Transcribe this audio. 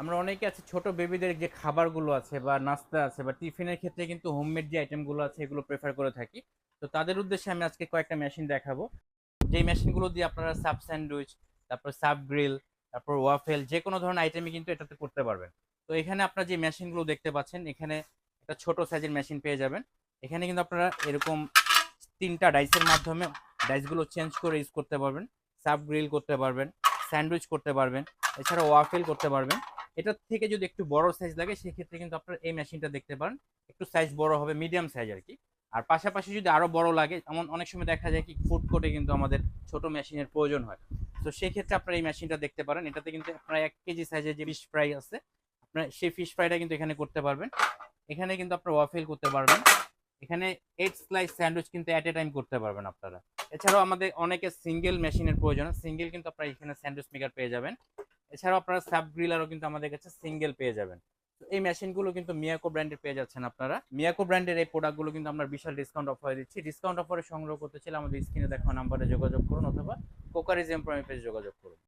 আমরা অনেকে আছে ছোট বেবিদের যে খাবারগুলো আছে বা নাস্তা আছে বা টিফিনের ক্ষেত্রে কিন্তু হোমমেড যে আইটেমগুলো আছে এগুলো প্রেফার করে থাকি। তো তাদের উদ্দেশ্যে আমি আজকে কয়েকটা মেশিন দেখাবো। যেই মেশিনগুলো দিয়ে আপনারা সাব স্যান্ডউইচ তারপর সাব গ্রিল তারপর ওয়াফেল যে কোনো ধরনের আইটেমই কিন্তু এটাতে করতে পারবেন। তো এখানে আপনারা যে মেশিনগুলো দেখতে পাচ্ছেন, এখানে একটা ছোট সাইজের মেশিন পেয়ে যাবেন। এখানে কিন্তু আপনারা এরকম তিনটা ডাইসের মাধ্যমে ডাইসগুলো চেঞ্জ করে ইউজ করতে পারবেন। সাব গ্রিল করতে পারবেন স্যান্ডউইচ করতে পারবেন এছাড়া ওয়াফেল করতে পারবেন। এটার থেকে যদি একটু বড় সাইজ লাগে, সেক্ষেত্রে কিন্তু আপনারা এই মেশিনটা দেখতে পারেন। একটু সাইজ বড় হবে মিডিয়াম সাইজ আর কি আর পাশাপাশি যদি আরও বড় লাগে, এমন অনেক সময় দেখা যায় কি ফুড কোর্টে কিন্তু আমাদের ছোট মেশিনের প্রয়োজন হয়। তো সেই ক্ষেত্রে আপনারা এই মেশিনটা দেখতে পারেন। এটাতে কিন্তু আপনারা এক কেজি সাইজের যে ফিশ ফ্রাই আছে, আপনারা সেই ফিশ ফ্রাইটা কিন্তু এখানে করতে পারবেন। এখানে কিন্তু আপনারা ওয়াফেল করতে পারবেন। এখানে এইট স্লাইস স্যান্ডউইচ কিন্তু অ্যাট এ টাইম করতে পারবেন আপনারা। এছাড়াও আমাদের অনেকে সিঙ্গেল মেশিনের প্রয়োজন সিঙ্গেল কিন্তু আপনারা এখানে স্যান্ডউইচ মেকার পেয়ে যাবেন। এছাড়াও আপনারা সাব গ্রিলারও কিন্তু আমাদের কাছে সিঙ্গেল পেয়ে যাবেন। তো এই মেশিনগুলো কিন্তু মিয়াকো ব্র্যান্ডের পেয়ে যাচ্ছেন আপনারা। মিয়াকো ব্র্যান্ডের এই প্রোডাক্টগুলো কিন্তু আমরা বিশাল ডিসকাউন্ট অফার দিচ্ছি। ডিসকাউন্ট অফারে সংগ্রহ করতে চাইলে আমাদের স্ক্রিনে দেখা নাম্বারে যোগাযোগ করুন অথবা কোকারিজ এমপ্লয়মেন্ট পেজে যোগাযোগ করুন।